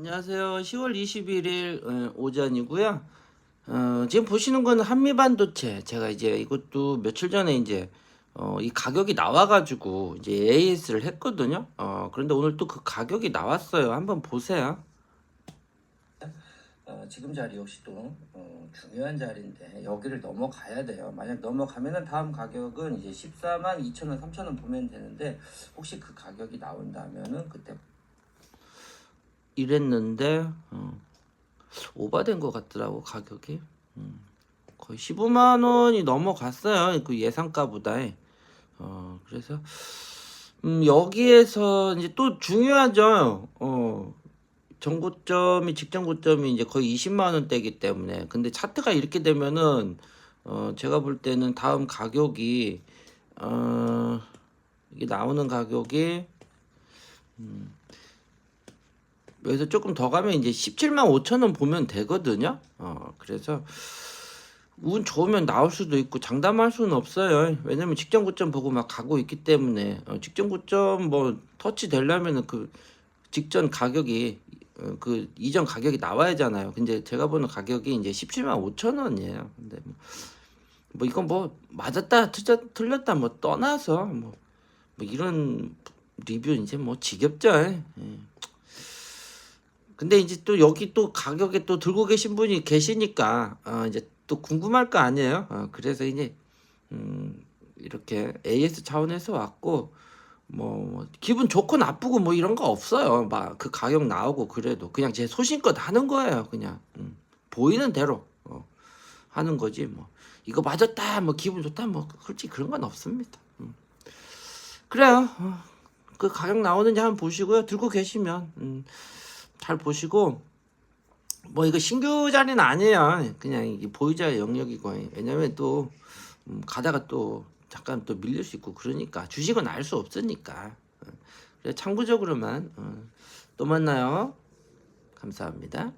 안녕하세요. 10월 21일 어, 오전이고요. 어, 지금 보시는 건 한미반도체. 제가 이제 이것도 며칠 전에 이제 어, 이 가격이 나와가지고 이제 AS를 했거든요. 어, 그런데 오늘 또 그 가격이 나왔어요. 한번 보세요. 어, 지금 자리 역시도 어, 중요한 자리인데 여기를 넘어가야 돼요. 만약 넘어가면은 다음 가격은 이제 14만 2천 원, 3천 원 보면 되는데 혹시 그 가격이 나온다면은 그때 이랬는데 어, 오바된 것 같더라고 가격이. 음, 거의 15만 원이 넘어갔어요 그 예상가보다 어 그래서 음, 여기에서 이제 또 중요하죠. 어 전고점이 직전 고점이 이제 거의 20만 원대이기 때문에. 근데 차트가 이렇게 되면은 어 제가 볼 때는 다음 가격이 어 이게 나오는 가격이 여기서 조금 더 가면 이제 17만 5천 원 보면 되거든요. 어, 그래서 운 좋으면 나올 수도 있고 장담할 수는 없어요. 왜냐면 직전 고점 보고 막 가고 있기 때문에 어, 직전 고점 뭐 터치 되려면은 그 직전 가격이 어, 그 이전 가격이 나와야잖아요. 근데 제가 보는 가격이 이제 17만 5천 원이에요. 근데 뭐, 뭐 이건 뭐 맞았다 틀렸, 틀렸다 뭐 떠나서 뭐, 뭐 이런 리뷰 이제 뭐 지겹죠. 예. 근데 이제 또 여기 또 가격에 또 들고 계신 분이 계시니까 어 이제 또 궁금할 거 아니에요. 어 그래서 이제 음 이렇게 AS 차원에서 왔고 뭐 기분 좋고 나쁘고 뭐 이런 거 없어요. 막 그 가격 나오고 그래도 그냥 제 소신껏 하는 거예요. 그냥 음, 보이는 대로 어, 하는 거지 뭐 이거 맞았다 뭐 기분 좋다 뭐 솔직히 그런 건 없습니다. 음. 그래요. 어, 그 가격 나오는지 한번 보시고요. 들고 계시면 음, 잘 보시고 뭐 이거 신규 자리는 아니에요. 그냥 보유자 영역이고 왜냐면 또 음, 가다가 또 잠깐 또 밀릴 수 있고 그러니까 주식은 알 수 없으니까 어, 그래 참고적으로만 어, 또 만나요. 감사합니다.